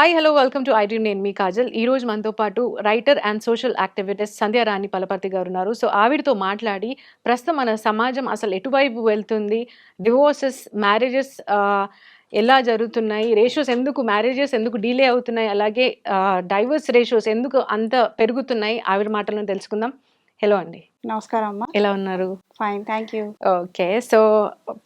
Hi hello welcome to IT నేను మీ కాజల్ ఈ రోజు మనతో పాటు writer and social activities Sandhyarani Palaparthi గారు ఉన్నారు. సో ఆవిడతో మాట్లాడి ప్రస్తుతం మన సమాజం అసలు ఎటువైపు వెళ్తుంది? డివోర్సెస్ మ్యారేజెస్ ఎలా జరుగుతున్నాయి? రేషియోస్ ఎందుకు మ్యారేజెస్ ఎందుకు డిలే అవుతున్నాయి? అలాగే డైవర్స్ రేషియోస్ ఎందుకు అంత పెరుగుతున్నాయి? ఆవిడ మాటలను తెలుసుకుందాం. హలో అండి. నమస్కారం అమ్మా. ఎలా ఉన్నారు? Fine thank you okay so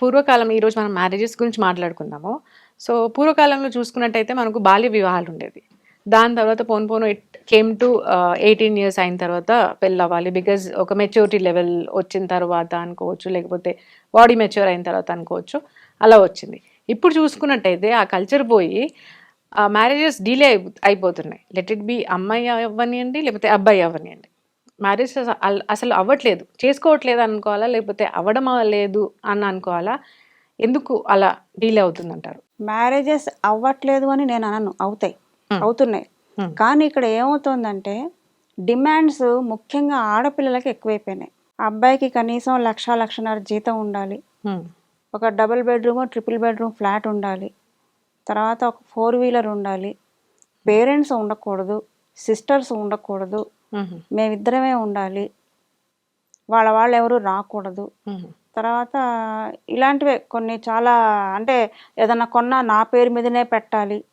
పూర్వకాలం ఈరోజు మనం మ్యారేజెస్ గురించి మాట్లాడుకుందాము. సో పూర్వకాలంలో చూసుకున్నట్టయితే మనకు బాల్య వివాహాలు ఉండేది దాని తర్వాత పోను పోను it came to eighteen years అయిన తర్వాత పెళ్ళి అవ్వాలి బికాజ్ ఒక మెచ్యూరిటీ లెవెల్ వచ్చిన తర్వాత అనుకోవచ్చు లేకపోతే బాడీ మెచ్యూర్ అయిన తర్వాత అనుకోవచ్చు అలా వచ్చింది. ఇప్పుడు చూసుకున్నట్టయితే ఆ కల్చర్ పోయి మ్యారేజెస్ డిలే అయిపోతున్నాయి. లెట్ ఇట్ బి అమ్మాయి అవ్వనియండి లేకపోతే అబ్బాయి అవ్వనియండి. మ్యారేజ్ అసలు అవ్వట్లేదు. చేసుకోవట్లేదు అనుకోవాలా లేకపోతే అవ్వడం లేదు అని అనుకోవాలా? ఎందుకు అలా డీలే అవుతుందంటారు? మ్యారేజెస్ అవ్వట్లేదు అని నేను అనను. అవుతాయి. అవుతున్నాయి. కానీ ఇక్కడ ఏమవుతుందంటే డిమాండ్స్ ముఖ్యంగా ఆడపిల్లలకి ఎక్కువైపోయినాయి. అబ్బాయికి కనీసం లక్ష లక్షన్నర జీతం ఉండాలి. ఒక double bedroom triple bedroom flat ఉండాలి. తర్వాత ఒక ఫోర్ వీలర్ ఉండాలి. పేరెంట్స్ ఉండకూడదు. సిస్టర్స్ ఉండకూడదు. మేమిద్దరమే ఉండాలి. వాళ్ళ వాళ్ళు ఎవరు రాకూడదు. తర్వాత ఇలాంటివే కొన్ని చాలా అంటే ఏదన్నా కొన్నా నా పేరు మీదనే పెట్టాలి.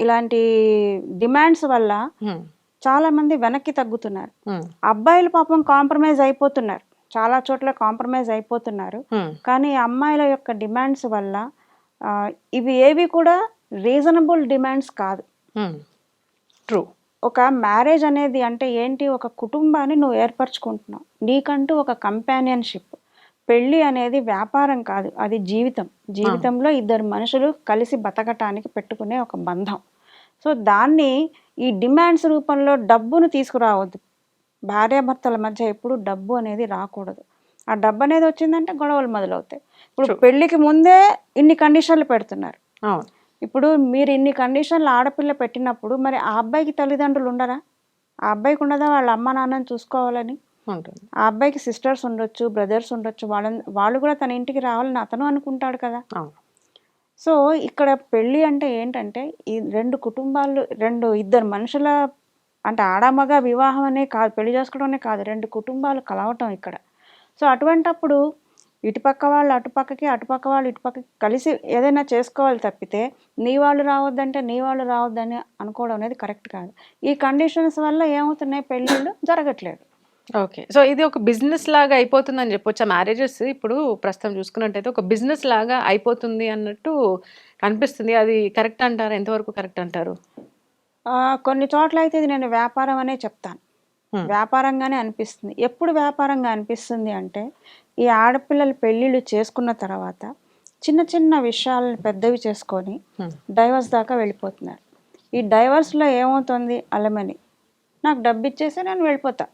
ఇలాంటి డిమాండ్స్ వల్ల చాలా మంది వెనక్కి తగ్గుతున్నారు. అబ్బాయిలు పాపం కాంప్రమైజ్ అయిపోతున్నారు. చాలా చోట్ల కాంప్రమైజ్ అయిపోతున్నారు. కానీ అమ్మాయిల యొక్క డిమాండ్స్ వల్ల ఇవి ఏవి కూడా రీజనబుల్ డిమాండ్స్ కాదు. ట్రూ. ఒక మ్యారేజ్ అనేది అంటే ఏంటి? ఒక కుటుంబాన్ని నువ్వు ఏర్పరచుకుంటున్నావు. నీకంటూ ఒక కంపానియన్షిప్. పెళ్ళి అనేది వ్యాపారం కాదు అది జీవితం. జీవితంలో ఇద్దరు మనుషులు కలిసి బతకటానికి పెట్టుకునే ఒక బంధం. సో దాన్ని ఈ డిమాండ్స్ రూపంలో డబ్బును తీసుకురావద్దు. భార్యాభర్తల మధ్య ఎప్పుడు డబ్బు అనేది రాకూడదు. ఆ డబ్బు అనేది వచ్చిందంటే గొడవలు మొదలవుతాయి. ఇప్పుడు. పెళ్ళికి ముందే ఇన్ని కండిషన్లు పెడుతున్నారు. ఇప్పుడు మీరు ఇన్ని కండిషన్లు ఆడపిల్ల పెట్టినప్పుడు మరి ఆ అబ్బాయికి తల్లిదండ్రులు ఉండరా? ఆ అబ్బాయికి ఉండదా? వాళ్ళ అమ్మ నాన్నని చూసుకోవాలని? ఉంటుంది ఆ అబ్బాయికి సిస్టర్స్ ఉండొచ్చు బ్రదర్స్ ఉండొచ్చు వాళ్ళ వాళ్ళు కూడా తన ఇంటికి రావాలని అతను అనుకుంటాడు కదా. సో ఇక్కడ పెళ్ళి అంటే ఏంటంటే ఈ రెండు కుటుంబాలు రెండు ఇద్దరు మనుషుల అంటే ఆడమగ వివాహం అనే కాదు పెళ్ళి చేసుకోవడమే కాదు రెండు కుటుంబాలు కలవటం ఇక్కడ. సో అటువంటప్పుడు ఇటుపక్క వాళ్ళు అటుపక్కకి అటుపక్క వాళ్ళు ఇటుపక్కకి కలిసి ఏదైనా చేసుకోవాలి తప్పితే నీ వాళ్ళు రావద్దంటే నీ వాళ్ళు రావద్దని అనుకోవడం అనేది కరెక్ట్ కాదు. ఈ కండిషన్స్ వల్ల ఏమవుతున్నాయి? పెళ్ళిళ్ళు జరగట్లేదు. ఓకే. సో ఇది ఒక బిజినెస్ లాగా అయిపోతుందని చెప్పొచ్చా? మ్యారేజెస్ ఇప్పుడు ప్రస్తుతం చూసుకున్నట్టయితే ఒక బిజినెస్ లాగా అయిపోతుంది అన్నట్టు కనిపిస్తుంది. అది కరెక్ట్ అంటారు? ఎంతవరకు కరెక్ట్ అంటారు? ఆ, కొన్ని చోట్ల అయితే ఇది నేను వ్యాపారం అనే చెప్తాను. Hmm. వ్యాపారంగానే అనిపిస్తుంది. ఎప్పుడు వ్యాపారంగా అనిపిస్తుంది అంటే ఈ ఆడపిల్లలు పెళ్ళిళ్ళు చేసుకున్న తర్వాత చిన్న చిన్న విషయాలను పెద్దవి చేసుకొని Hmm. డైవర్స్ దాకా వెళ్ళిపోతున్నారు. ఈ డైవర్స్లో ఏమవుతుంది? అలమని. నాకు డబ్బు ఇచ్చేసి నేను వెళ్ళిపోతా.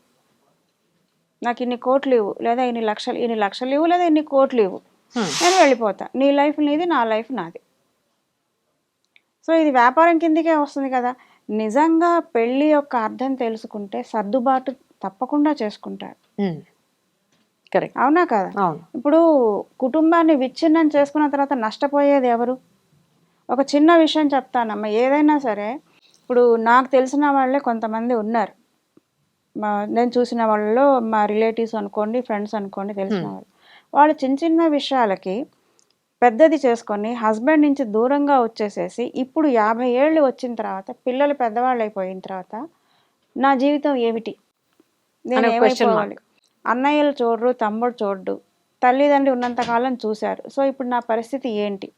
నాకు ఇన్ని కోట్లు ఇవ్వు లేదా ఇన్ని లక్షలు ఇన్ని లక్షలు ఇవ్వు లేదా ఇన్ని కోట్లు ఇవ్వు. Hmm. నేను వెళ్ళిపోతా. నీ లైఫ్ నీది నా లైఫ్ నాది. సో ఇది వ్యాపారం కిందకే వస్తుంది కదా. నిజంగా పెళ్ళి యొక్క అర్థం తెలుసుకుంటే సర్దుబాటు తప్పకుండా చేసుకుంటారు. కరెక్ట్. అవునా కదా? ఇప్పుడు కుటుంబాన్ని విచ్ఛిన్నం చేసుకున్న తర్వాత నష్టపోయేది ఎవరు? ఒక చిన్న విషయం చెప్తానమ్మా. ఏదైనా సరే ఇప్పుడు నాకు తెలిసిన వాళ్ళే కొంతమంది ఉన్నారు. మా నేను చూసిన వాళ్ళలో మా రిలేటివ్స్ అనుకోండి ఫ్రెండ్స్ అనుకోండి తెలిసిన వాళ్ళు. వాళ్ళు చిన్న చిన్న విషయాలకి పెద్దది చేసుకొని హస్బెండ్ నుంచి దూరంగా వచ్చేసేసి ఇప్పుడు యాభై ఏళ్ళు వచ్చిన తర్వాత పిల్లలు పెద్దవాళ్ళు అయిపోయిన తర్వాత నా జీవితం ఏమిటి? నేను ఏమైపోవాలి? అన్నయ్యలు చూడరు తమ్ముడు చూడడు తల్లిదండ్రి ఉన్నంతకాలం చూశారు. సో ఇప్పుడు నా పరిస్థితి ఏంటి?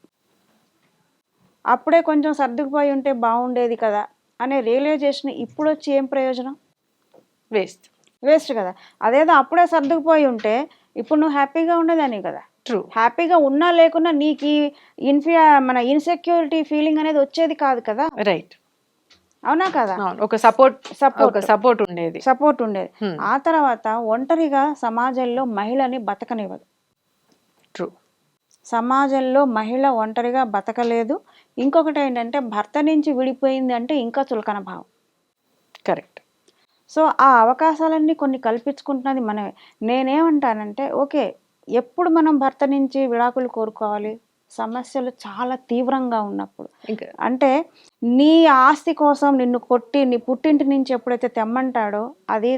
అప్పుడే కొంచెం సర్దుకుపోయి ఉంటే బాగుండేది కదా అనే రియలైజేషన్ ఇప్పుడు వచ్చి ఏం ప్రయోజనం? వేస్ట్. వేస్ట్ కదా. అదేదో అప్పుడే సర్దుకుపోయి ఉంటే ఇప్పుడు నువ్వు హ్యాపీగా ఉండేదాన్ని కదా. ట్రూ హ్యాపీగా ఉన్నా లేకున్నా నీకు ఈ ఇన్ఫియా మన ఇన్సెక్యూరిటీ ఫీలింగ్ అనేది వచ్చేది కాదు కదా. రైట్ అవునా కదా? ఒక సపోర్ట్ సపోర్ట్. సపోర్ట్ ఉండేది. సపోర్ట్ ఉండేది. Hmm. ఆ తర్వాత ఒంటరిగా సమాజంలో మహిళని బతకనివ్వదు. ట్రూ సమాజంలో మహిళ ఒంటరిగా బతకలేదు. ఇంకొకటి ఏంటంటే భర్త నుంచి విడిపోయింది అంటే ఇంకా చులకన భావం. కరెక్ట్ సో ఆ అవకాశాలన్నీ కొన్ని కల్పించుకుంటున్నది మనమే. నేనేమంటానంటే ఓకే ఎప్పుడు మనం భర్త నుంచి విడాకులు కోరుకోవాలి? సమస్యలు చాలా తీవ్రంగా ఉన్నప్పుడు. అంటే నీ ఆస్తి కోసం నిన్ను కొట్టి నీ పుట్టింటి నుంచి ఎప్పుడైతే తెమ్మంటాడో అది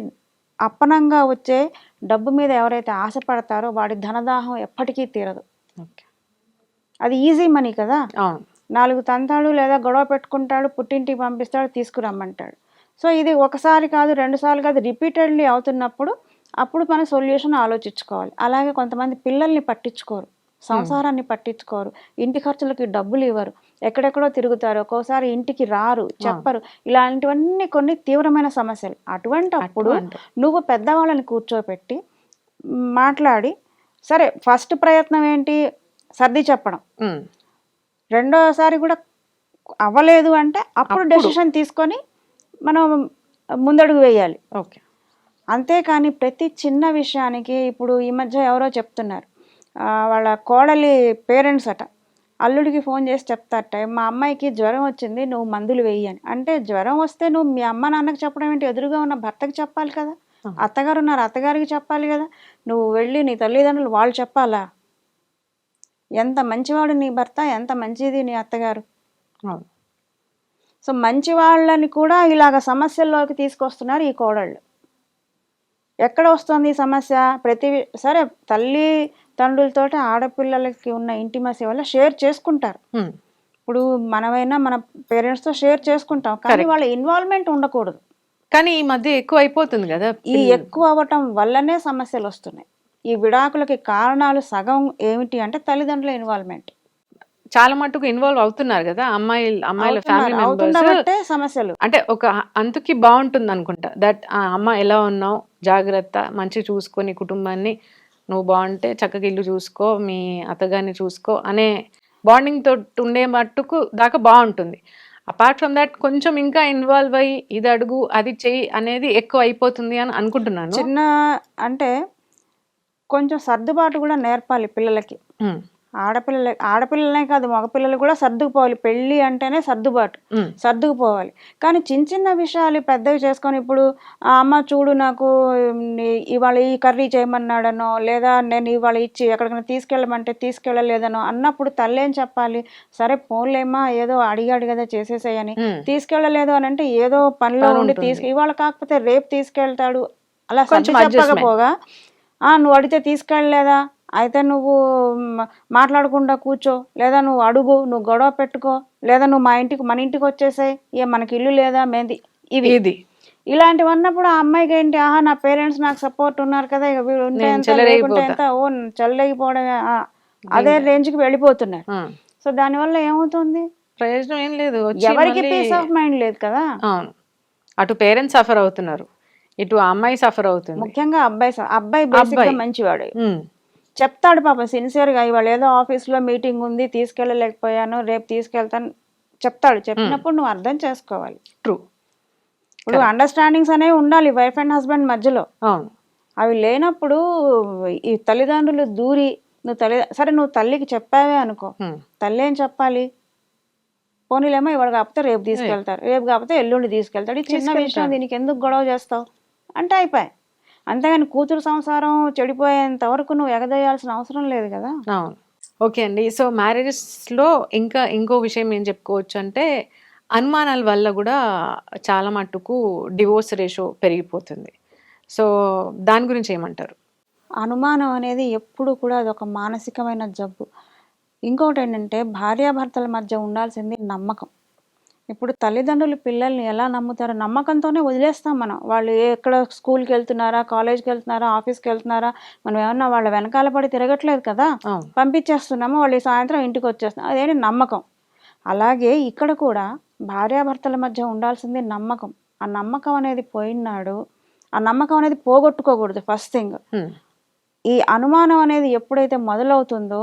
అప్పనంగా వచ్చే డబ్బు మీద ఎవరైతే ఆశపడతారో వాడి ధనదాహం ఎప్పటికీ తీరదు. ఓకే. అది ఈజీ మనీ కదా? అవును. నాలుగు తంతాడు లేదా గొడవ పెట్టుకుంటాడు పుట్టింటికి పంపిస్తాడు తీసుకురమ్మంటాడు. సో ఇది ఒకసారి కాదు రెండు సార్లు కాదు రిపీటెడ్లీ అవుతున్నప్పుడు అప్పుడు మన సొల్యూషన్ ఆలోచించుకోవాలి. అలాగే కొంతమంది పిల్లల్ని పట్టించుకోరు సంసారాన్ని పట్టించుకోరు ఇంటి ఖర్చులకి డబ్బులు ఇవ్వరు ఎక్కడెక్కడో తిరుగుతారు ఒక్కోసారి ఇంటికి రారు చెప్పరు. ఇలాంటివన్నీ కొన్ని తీవ్రమైన సమస్యలు. అటువంటి. అప్పుడు. నువ్వు పెద్దవాళ్ళని కూర్చోపెట్టి మాట్లాడి సరే ఫస్ట్ ప్రయత్నం ఏంటి? సర్ది చెప్పడం. ఉమ్. రెండోసారి కూడా అవ్వలేదు అంటే అప్పుడు. డెసిషన్ తీసుకొని మనం ముందడుగు వేయాలి. ఓకే. అంతేకాని ప్రతి చిన్న విషయానికి ఇప్పుడు ఈ మధ్య ఎవరో చెప్తున్నారు. వాళ్ళ కోడలి పేరెంట్స్ అట అల్లుడికి ఫోన్ చేసి చెప్తారట మా అమ్మాయికి జ్వరం వచ్చింది నువ్వు మందులు వేయి అని. అంటే జ్వరం వస్తే నువ్వు మీ అమ్మ నాన్నకి చెప్పడం ఏంటి? ఎదురుగా ఉన్న భర్తకి చెప్పాలి కదా. అత్తగారు ఉన్నారు అత్తగారికి చెప్పాలి కదా. నువ్వు వెళ్ళి నీ తల్లిదండ్రులు వాళ్ళు చెప్పాలా? ఎంత మంచివాడు నీ భర్త ఎంత మంచిది నీ అత్తగారు? సో మంచి వాళ్ళని కూడా ఇలాగ సమస్యల్లోకి తీసుకొస్తున్నారు ఈ కోడళ్ళు. ఎక్కడ వస్తుంది ఈ సమస్య? ప్రతి సరే తల్లి తండ్రులతోటి ఆడపిల్లలకి ఉన్న ఇంటిమసీ వల్ల షేర్ చేసుకుంటారు. ఇప్పుడు మనమైనా మన పేరెంట్స్తో షేర్ చేసుకుంటాం. కానీ. వాళ్ళ ఇన్వాల్వ్మెంట్ ఉండకూడదు. కానీ ఈ మధ్య ఎక్కువ అయిపోతుంది కదా ఈ ఎక్కువ అవ్వటం వల్లనే సమస్యలు వస్తున్నాయి. ఈ విడాకులకి కారణాలు సగం ఏమిటి అంటే తల్లిదండ్రుల ఇన్వాల్వ్మెంట్ చాలా మటుకు ఇన్వాల్వ్ అవుతున్నారు కదా అమ్మాయి అమ్మాయిల ఫ్యామిలీ మెంబర్స్ సమస్యలు. అంటే ఒక అంతుకి బాగుంటుంది అనుకుంటా దట్ ఆ అమ్మ ఎలా ఉన్నావు? జాగ్రత్త మంచి చూసుకో నీ కుటుంబాన్ని. నువ్వు బాగుంటే చక్కగా ఇల్లు చూసుకో మీ అత్తగారిని చూసుకో అనే బాండింగ్ తోటి ఉండే మట్టుకు దాకా బాగుంటుంది. అపార్ట్ ఫ్రమ్ దట్ కొంచెం ఇంకా ఇన్వాల్వ్ అయ్యి ఇది అడుగు అది చెయ్యి అనేది ఎక్కువ అయిపోతుంది అని అనుకుంటున్నాను. చిన్న అంటే కొంచెం సర్దుబాటు కూడా నేర్పాలి పిల్లలకి. ఆడపిల్లల ఆడపిల్లలనే కాదు మగపిల్లలు కూడా సర్దుకుపోవాలి. పెళ్ళి అంటేనే సర్దుబాటు. సర్దుకుపోవాలి. కానీ చిన్న చిన్న విషయాలు పెద్దవి చేసుకొని ఇప్పుడు ఆ అమ్మ చూడు నాకు ఇవాళ ఈ కర్రీ చేయమన్నాడనో లేదా నేను ఇవాళ ఇచ్చి ఎక్కడికైనా తీసుకెళ్ళమంటే తీసుకెళ్ళలేదనో అన్నప్పుడు తల్లి ఏం చెప్పాలి? సరే పోన్లేమ్మా ఏదో అడిగాడు కదా చేసేసేయని. తీసుకెళ్ళలేదు అని అంటే ఏదో పనిలో పని ఉండి. తీసుకు ఇవాళ కాకపోతే రేపు తీసుకెళ్తాడు. అలా. చెప్పకపోగా ఆ నువ్వు అడిగితే తీసుకెళ్ళలేదా? అయితే నువ్వు మాట్లాడకుండా కూర్చో. లేదా నువ్వు అడుగు నువ్వు గొడవ పెట్టుకో. లేదా నువ్వు మా ఇంటికి మన ఇంటికి వచ్చేసాయి. ఏ మనకి ఇల్లు లేదా మేంది. ఇవి. ఇది. ఇలాంటివి అన్నప్పుడు ఆ అమ్మాయికి ఏంటి ఆహా నా పేరెంట్స్ నాకు సపోర్ట్ ఉన్నారు కదా ఇక వీళ్ళు ఉంటే ఎంత చెలరేగిపోతా. లేకుంటే ఎంత? ఓ చెల్లగిపోవడమే ఆ, అదే రేంజ్కి వెళ్ళిపోతున్నారు. సో దానివల్ల ఏమవుతుంది? ప్రయోజనం ఏం లేదు. ఎవరికి పీస్ ఆఫ్ మైండ్ లేదు కదా. అవును. అటు పేరెంట్స్ సఫర్ అవుతున్నారు. ఇటు అమ్మాయి సఫర్ అవుతుంది. ముఖ్యంగా అబ్బాయి అబ్బాయి. మంచివాడు. చెప్తాడు పాపం సిన్సియర్గా ఇవాళ ఏదో ఆఫీస్లో మీటింగ్ ఉంది తీసుకెళ్ళలేకపోయాను రేపు తీసుకెళ్తాను చెప్తాడు. చెప్పినప్పుడు నువ్వు అర్థం చేసుకోవాలి. ట్రూ ఇప్పుడు అండర్స్టాండింగ్స్ అనేవి ఉండాలి వైఫ్ అండ్ హస్బెండ్ మధ్యలో. అవును. అవి లేనప్పుడు ఈ తల్లిదండ్రులు దూరి నువ్వు తల్లి సరే నువ్వు తల్లికి చెప్పావే అనుకో. ఉమ్, తల్లి ఏం చెప్పాలి? పోనీలేమో ఇవాళ కాకపోతే రేపు తీసుకెళ్తారు. రేపు కాకపోతే ఎల్లుండి తీసుకెళ్తాడు. ఈ చిన్న విషయం దీనికి ఎందుకు గొడవ చేస్తావు? అంటే అయిపోయి అంతేగాని కూతురు సంసారం చెడిపోయేంత వరకు నువ్వు ఎగదోయాల్సిన అవసరం లేదు కదా. అవును. ఓకే అండి. సో మ్యారేజెస్లో ఇంకా ఇంకో విషయం ఏం చెప్పుకోవచ్చు అంటే అనుమానాల వల్ల కూడా చాలా మట్టుకు డివోర్స్ రేషో పెరిగిపోతుంది. సో దాని గురించి ఏమంటారు? అనుమానం అనేది ఎప్పుడు కూడా అది ఒక మానసికమైన జబ్బు. ఇంకొకటి ఏంటంటే భార్యాభర్తల మధ్య ఉండాల్సింది నమ్మకం. ఇప్పుడు తల్లిదండ్రులు పిల్లల్ని ఎలా నమ్ముతారో నమ్మకంతోనే వదిలేస్తాం మనం. వాళ్ళు ఎక్కడ స్కూల్కి వెళ్తున్నారా కాలేజ్కి వెళ్తున్నారా ఆఫీస్కి వెళ్తున్నారా మనం ఏమన్నా వాళ్ళ వెనకాల పడి తిరగట్లేదు కదా? పంపించేస్తున్నాము వాళ్ళు సాయంత్రం ఇంటికి వచ్చేస్తున్నాం అదేంటి నమ్మకం? అలాగే ఇక్కడ కూడా భార్యాభర్తల మధ్య ఉండాల్సింది నమ్మకం. ఆ నమ్మకం అనేది పోయినాడు ఆ నమ్మకం అనేది పోగొట్టుకోకూడదు ఫస్ట్ థింగ్. ఈ అనుమానం అనేది ఎప్పుడైతే మొదలవుతుందో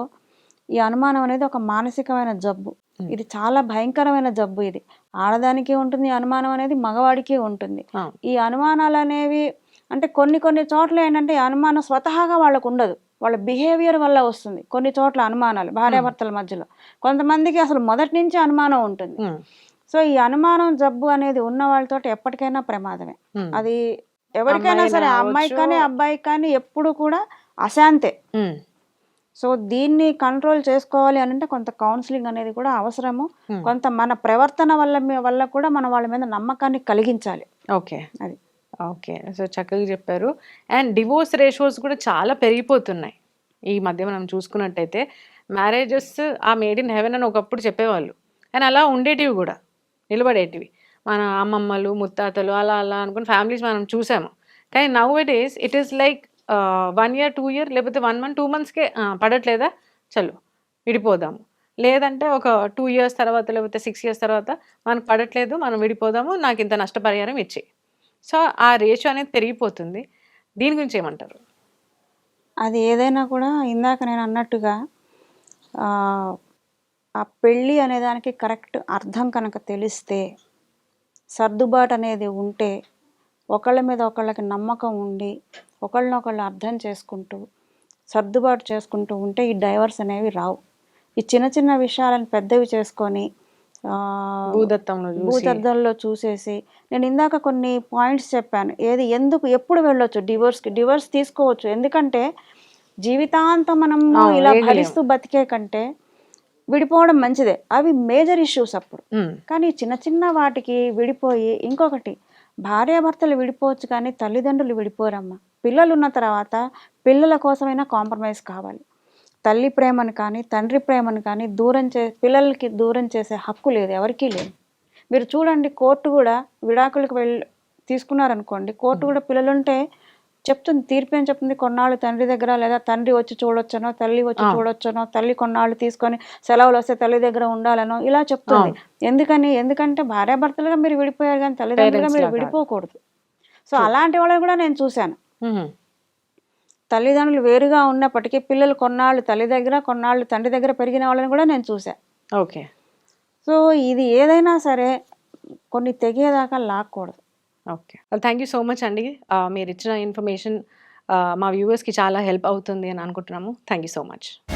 ఈ అనుమానం అనేది ఒక మానసికమైన జబ్బు. ఇది చాలా భయంకరమైన జబ్బు ఇది. ఆడదానికి ఉంటుంది అనుమానం అనేది మగవాడికి ఉంటుంది. ఈ అనుమానాలు అనేవి అంటే కొన్ని కొన్ని చోట్ల ఏంటంటే ఈ అనుమానం స్వతహాగా వాళ్ళకు ఉండదు. వాళ్ళ బిహేవియర్ వల్ల వస్తుంది. కొన్ని చోట్ల అనుమానాలు భార్యాభర్తల మధ్యలో. కొంతమందికి అసలు మొదటి నుంచి అనుమానం ఉంటుంది. సో ఈ అనుమానం జబ్బు అనేది ఉన్న వాళ్ళతో ఎప్పటికైనా ప్రమాదమే. అది ఎవరికైనా సరే ఆ అమ్మాయికి కానీ. అబ్బాయికి కానీ ఎప్పుడు కూడా అశాంతే. సో దీన్ని కంట్రోల్ చేసుకోవాలి అని అంటే కొంత కౌన్సిలింగ్ అనేది కూడా అవసరము. Hmm. కొంత మన ప్రవర్తన వల్ల వల్ల కూడా మనం వాళ్ళ మీద నమ్మకాన్ని కలిగించాలి. ఓకే. అది. ఓకే. సో చక్కగా చెప్పారు. అండ్ డివోర్స్ రేషియోస్ కూడా చాలా పెరిగిపోతున్నాయి. ఈ మధ్య మనం చూసుకున్నట్టయితే మ్యారేజెస్ ఆ మేడ్ ఇన్ హెవెన్ అని ఒకప్పుడు చెప్పేవాళ్ళు. కానీ అలా ఉండేటివి కూడా నిలబడేటివి. మన అమ్మమ్మలు ముత్తాతలు అలా అలా అనుకుని ఫ్యామిలీస్ మనం చూసాము. కానీ now it is it is like one year two year లేకపోతే వన్ మంత్ టూ మంత్స్కే పడట్లేదా? చలో విడిపోదాము. లేదంటే ఒక టూ ఇయర్స్ తర్వాత లేకపోతే సిక్స్ ఇయర్స్ తర్వాత మనకు పడట్లేదు మనం విడిపోదాము నాకు ఇంత నష్టపరిహారం ఇచ్చేయి. సో ఆ రేషియో అనేది పెరిగిపోతుంది. దీని గురించి ఏమంటారు? అది ఏదైనా కూడా ఇందాక నేను అన్నట్టుగా ఆ, ఆ పెళ్ళి అనే దానికి కరెక్ట్ అర్థం కనుక తెలిస్తే సర్దుబాటు అనేది ఉంటే ఒకళ్ళ మీద ఒకళ్ళకి నమ్మకం ఉండి ఒకళ్ళనొకళ్ళు అర్థం చేసుకుంటూ సర్దుబాటు చేసుకుంటూ ఉంటే ఈ డైవర్స్ అనేవి రావు. ఈ చిన్న చిన్న విషయాలను పెద్దవి చేసుకొని భూదత్తంలో చూసేసి నేను ఇందాక కొన్ని పాయింట్స్ చెప్పాను. ఏది ఎందుకు ఎప్పుడు వెళ్ళొచ్చు? డివోర్స్కి డివోర్స్ తీసుకోవచ్చు. ఎందుకంటే జీవితాంతం మనం ఇలా. భరిస్తూ బతికే కంటే విడిపోవడం మంచిదే. అవి మేజర్ ఇష్యూస్ అప్పుడు. కానీ చిన్న చిన్న వాటికి విడిపోయి ఇంకొకటి భార్యాభర్తలు విడిపోవచ్చు కానీ తల్లిదండ్రులు విడిపోరమ్మా. పిల్లలు ఉన్న తర్వాత పిల్లల కోసమైనా కాంప్రమైజ్ కావాలి. తల్లి ప్రేమను కానీ తండ్రి ప్రేమను కానీ దూరం చే పిల్లలకి దూరం చేసే హక్కు లేదు ఎవరికీ లేదు. మీరు చూడండి కోర్టు కూడా విడాకులకు వెళ్ళి తీసుకున్నారనుకోండి కోర్టు కూడా పిల్లలుంటే చెప్తుంది తీర్పు ఏం చెప్తుంది. కొన్నాళ్ళు తండ్రి దగ్గర లేదా తండ్రి వచ్చి చూడొచ్చనో తల్లి వచ్చి. చూడొచ్చనో తల్లి కొన్నాళ్ళు తీసుకొని సెలవులు వస్తే తల్లి దగ్గర ఉండాలనో ఇలా చెప్తుంది. ఎందుకని? ఎందుకంటే భార్యాభర్తలుగా మీరు విడిపోయారు కానీ తల్లిదండ్రులుగా Parents మీరు. విడిపోకూడదు. సో అలాంటి వాళ్ళని కూడా నేను చూశాను. తల్లిదండ్రులు వేరుగా ఉన్నప్పటికీ పిల్లలు కొన్నాళ్ళు తల్లి దగ్గర కొన్నాళ్ళు తండ్రి దగ్గర పెరిగిన వాళ్ళని కూడా నేను చూశాను. ఓకే. సో ఇది ఏదైనా సరే కొన్ని తెగేదాకా లాక్కూడదు. Okay. Thank you so much అండి. మీరు ఇచ్చిన ఇన్ఫర్మేషన్ మా వ్యూవర్స్కి చాలా హెల్ప్ అవుతుంది అని అనుకుంటున్నాము. Thank you so much